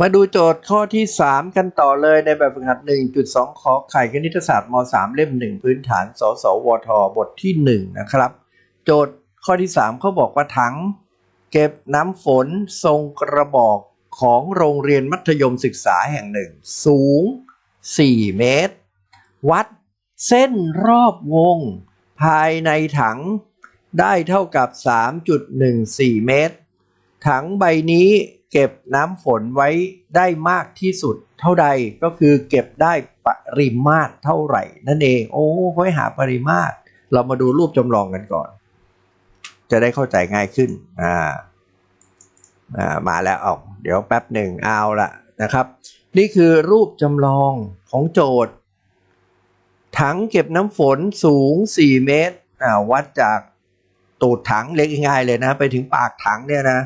มาดูโจทย์ข้อที่ 3 กันต่อเลยในแบบฝึกหัด 1.2 ขอไข่คณิตศาสตร์ม .3 เล่ม 1 พื้นฐาน สสวท บทที่ 1 นะครับ โจทย์ข้อที่ 3 เขาบอกว่าถัง เก็บน้ำฝนทรงกระบอกของโรงเรียนมัธยมศึกษาแห่งหนึ่ง สูง 4 เมตร วัดเส้นรอบวง ภายในถังได้เท่ากับ 3.14 เมตร ถังใบนี้ เก็บน้ำฝนไว้ได้มากที่สุดเท่าใดก็คือเก็บได้ปริมาตรเท่าไหร่ นั่นเองโอ้ค่อยหาปริมาตร เรามาดูรูปจำลองกันก่อน จะได้เข้าใจง่ายขึ้นอ่าอ่ามาแล้วเอาเดี๋ยวแป๊บหนึ่งเอาละนะครับ นี่คือรูปจำลองของโจทย์ถังเก็บน้ำฝนสูง 4 เมตรวัดจากตูดถังเล็กง่ายเลยนะ ไปถึงปากถังเนี่ยนะ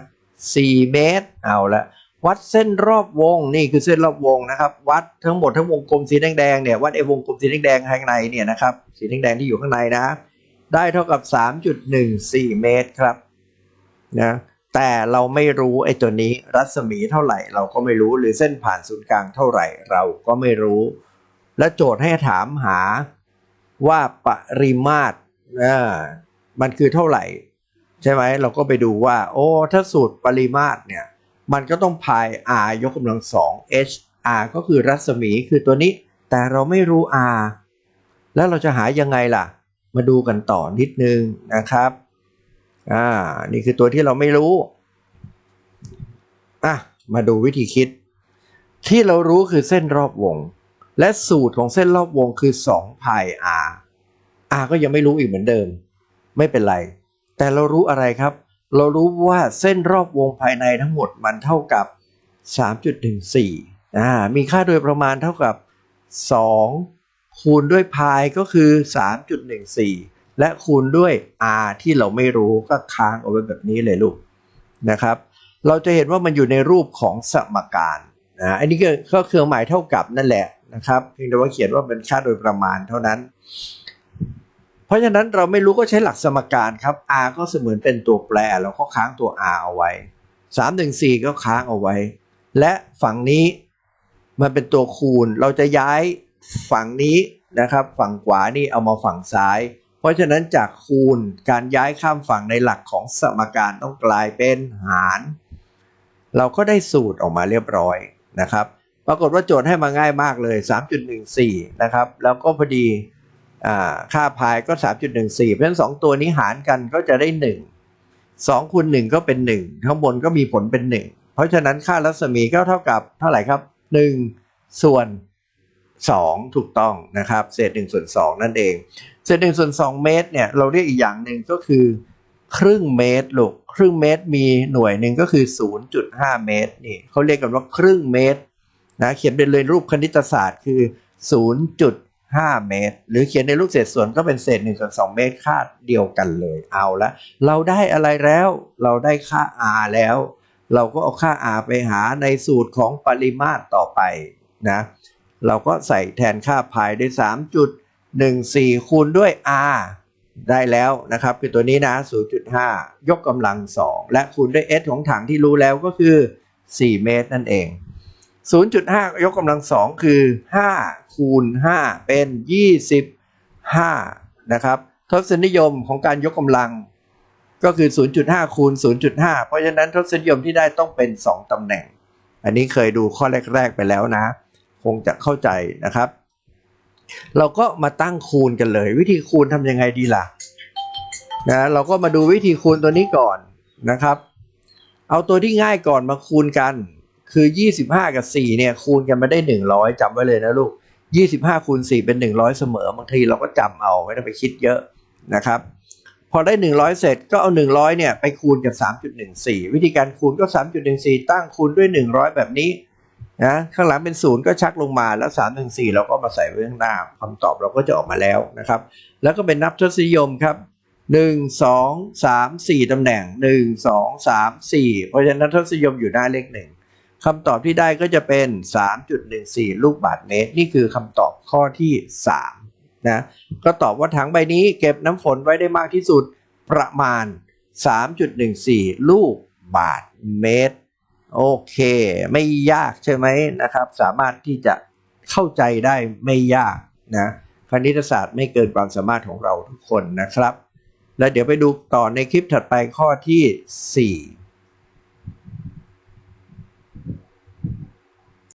4 เมตร เอาละวัดเส้นรอบวงนี่คือเส้นรอบวงนะครับ วัดทั้งหมดทั้งวงกลมสีแดงๆเนี่ยวัดไอ้วงกลมสีแดงๆข้างในเนี่ยนะครับสีแดงๆที่อยู่ข้างในนะ ได้เท่ากับ 3.14 เมตรครับนะแต่เราไม่รู้ไอ้ตัวนี้รัศมีเท่าไหร่เราก็ไม่รู้หรือเส้นผ่านศูนย์กลางเท่าไหร่เราก็ไม่รู้ และโจทย์ให้ถามหาว่าปริมาตรอ่ามันคือเท่าไหร่ ใช่ไหมเราก็ไปดูว่า โอ้ ถ้าสูตรปริมาตรเนี่ย มันก็ต้องพาย r ยกกำลังสอง h r ก็คือรัศมีคือตัวนี้ แต่เราไม่รู้ r แล้วเราจะหายังไงล่ะ มาดูกันต่อนิดนึงนะครับ อ่า นี่คือตัวที่เราไม่รู้ อะ มาดูวิธีคิด ที่เรารู้คือเส้นรอบวง และสูตรของเส้นรอบวงคือ2 pi r r ก็ยังไม่รู้อีกเหมือนเดิม ไม่เป็นไร แต่เรารู้อะไรครับ เรารู้ว่าเส้นรอบวงภายในทั้งหมดมันเท่ากับ 3.14อ่ามีค่าโดยประมาณเท่ากับ 2 คูณด้วยพายก็คือ 3.14 และคูณด้วย r ที่เราไม่รู้ก็ค้างเอาไว้แบบนี้เลยลูกนะครับ เราจะเห็นว่ามันอยู่ในรูปของสมการนะอันนี้ก็ก็เครื่องหมายเท่ากับนั่นแหละนะครับเพียงแต่ว่าเขียนว่าเป็นค่าโดยประมาณเท่านั้น เพราะฉะนั้นเราไม่รู้ก็ใช้หลักสมการครับ r ก็เสมือนเป็นตัวแปรเราก็ค้างตัว r เอาไว้ 314 ก็ค้างเอาไว้ และฝั่งนี้มันเป็นตัวคูณ เราจะย้ายฝั่งนี้นะครับ ฝั่งขวานี่เอามาฝั่งซ้าย เพราะฉะนั้นจากคูณการย้ายข้ามฝั่งในหลักของสมการต้องกลายเป็นหาร เราก็ได้สูตรออกมาเรียบร้อยนะครับ ปรากฏว่าโจทย์ให้มาง่ายมากเลย 3.14 นะครับ แล้วก็พอดี ค่าพายก็ 3.14 เพราะฉะนั้น 2 ตัวนี้หารกันก็จะได้ 1 2คูณ1ก็เป็น 1 ข้างบนก็มีผลเป็น 1 เพราะฉะนั้นค่ารัศมีก็เท่ากับเท่าไหร่ครับ 1 ส่วน 2 ถูกต้องนะครับ เศษ1ส่วน 2 นั่นเอง เศษ1ส่วน 2 เมตรเนี่ยเราเรียกอีกอย่างหนึ่งก็คือ ครึ่งเมตรลูกครึ่งเมตรมีหน่วยหนึ่งก็คือ 0.5 เมตรนี่เขาเรียกกันว่าครึ่งเมตรนะเขียนเป็นเลยรูปคณิตศาสตร์คือ 0.5เมตร หรือเขียนในรูปเศษส่วนก็เป็นเศษ1ส่วน2เมตรค่าเดียวกันเลยเอาละเราได้อะไรแล้ว เราได้ค่า r แล้ว เราก็เอาค่า r ไปหาในสูตรของปริมาตรต่อไปนะเราก็ใส่แทนค่าพายด้วย 3.14 คูณด้วย r ได้แล้วนะครับ คือตัวนี้นะ 0.5 ยกกำลัง 2 และคูณด้วย s ของถังที่รู้แล้วก็คือ 4 เมตรนั่นเอง 0.5 ยกกำลัง2คือ 5 คูณ 5 เป็น 25 นะครับทศนิยมของการยกกำลังก็คือ 0.5 คูณ 0.5 เพราะฉะนั้นทศนิยมที่ได้ต้องเป็น 2 ตำแหน่ง อันนี้เคยดูข้อแรก ๆ ไปแล้วนะ คงจะเข้าใจนะครับ เราก็มาตั้งคูณกันเลย วิธีคูณทำยังไงดีล่ะนะเราก็มาดูวิธีคูณตัวนี้ก่อนนะครับ เอาตัวที่ง่ายก่อนมาคูณกัน คือ 25 กับ 4 เนี่ย คูณกันมาได้ 100จำไว้เลยนะลูก 25คูณ4เป็น 100 เสมอ บางทีเราก็จำเอาไม่ต้องไปคิดเยอะนะครับ พอได้ 100 เสร็จก็เอา 100 เนี่ย ไปคูณกับ 3.14 วิธีการคูณก็ 3.14 ตั้งคูณด้วย 100 แบบนี้นะข้างหลังเป็นศูนย์ก็ชักลงมาแล้ว3 1 4เราก็มาใส่ไว้ข้างหน้าคำตอบเราก็จะออกมาแล้วนะครับ แล้วก็เป็นนับทศนิยมครับ1 2 3 4ตำแหน่ง 1 2 3 4 เพราะฉะนั้นทศนิยมอยู่หน้าเลขหนึ่ง คำตอบที่ได้ก็จะเป็น 3.14 ลูกบาศก์เมตร นี่คือคำตอบข้อที่ 3 นะ ก็ตอบว่าถังใบนี้เก็บน้ำฝนไว้ได้มากที่สุดประมาณ 3.14 ลูกบาศก์เมตร โอเค ไม่ยากใช่ไหมนะครับ สามารถที่จะเข้าใจได้ไม่ยากนะ คณิตศาสตร์ไม่เกินความสามารถของเราทุกคนนะครับ แล้วเดี๋ยวไปดูต่อในคลิปถัดไปข้อที่ 4